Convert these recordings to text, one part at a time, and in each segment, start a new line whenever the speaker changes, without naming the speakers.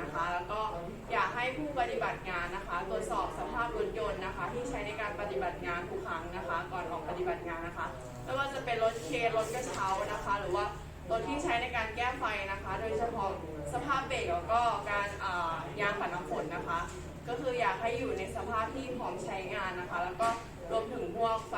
นะคะ แล้วก็อยากให้ผู้ปฏิบัติงานนะคะ ตรวจสอบสภาพรถยนต์นะคะ ที่ใช้ในการปฏิบัติงานทุกครั้งนะคะ ก่อนออกปฏิบัติงานนะคะไม่ว่าจะเป็นรถเครถกระเช้านะคะ หรือว่ารถที่ใช้ในการแก้ไฟนะคะ โดยเฉพาะสภาพเบรกแล้วก็การอ่ายางปัดน้ำฝนนะคะ ก็คืออยากให้อยู่ในสภาพที่พร้อมใช้งานนะคะ แล้วก็รวมถึงพวกไฟ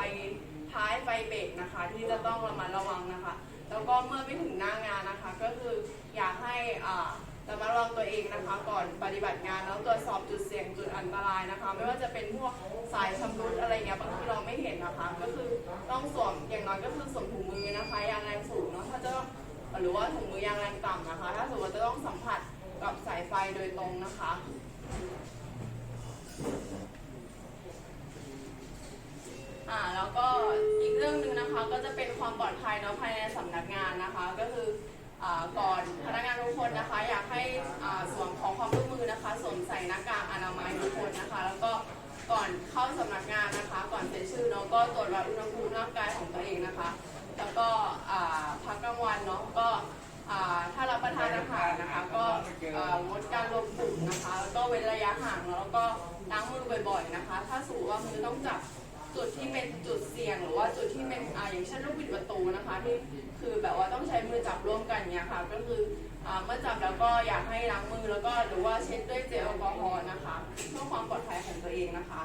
ท้ายไฟเบรกนะคะ ที่จะต้องระมัดระวังนะคะ แล้วก็เมื่อไปถึงหน้างานนะคะ ก็คืออยากให้อ่า ระมัดระวังตัวเองนะคะ ก่อนปฏิบัติงานแล้วตรวจสอบจุดเสี่ยงจุดอันตรายนะคะ ไม่ว่าจะเป็นพวกสายชำรุดอะไรเงี้ยบางทีเราไม่เห็นนะคะ ก็คือต้องสวมอย่างน้อยก็คือสวมถุงมือนะคะยางแรงสูงเนาะถ้าจะหรือว่าถุงมือยางแรงต่ำนะคะ ถ้าสมมติว่าจะต้องสัมผัสกับสายไฟโดยตรงนะคะอ่าแล้วก็อีกเรื่องหนึ่งนะคะก็จะเป็นความปลอดภัยเนาะภายในสำนักงานนะคะ ก็คือ ก่อนพนักงานทุกคนนะคะ อยากให้สวมของความร่วมมือนะคะสวมใส่หน้ากากอนามัยทุกคนนะคะ แล้วก็ก่อนเข้าสำนักงานนะคะ ก่อนเซ็นชื่อเนาะก็ตรวจวัดอุณหภูมิร่างกายของตัวเองนะคะ แล้วก็พักกลางวันเนาะก็ถ้ารับประทานอาหารนะคะ ก็งดการรวมกลุ่มนะคะ แล้วก็เว้นระยะห่างแล้วก็ล้างมือบ่อย ๆนะคะ ถ้าสมมติว่ามือต้องจับจุดที่เป็นจุด หรือว่าจุดที่เป็นอ่อย่างเช่นลูกบิดประตูนะคะที่คือแบบว่าต้องใช้มือจับร่วมกันเนี่ยค่ะ ก็คือเมื่อจับแล้วก็อยากให้ล้างมือแล้วก็หรือว่าเช็ดด้วยเจลแอลกอฮอล์นะคะ เพื่อความปลอดภัยของตัวเองนะคะ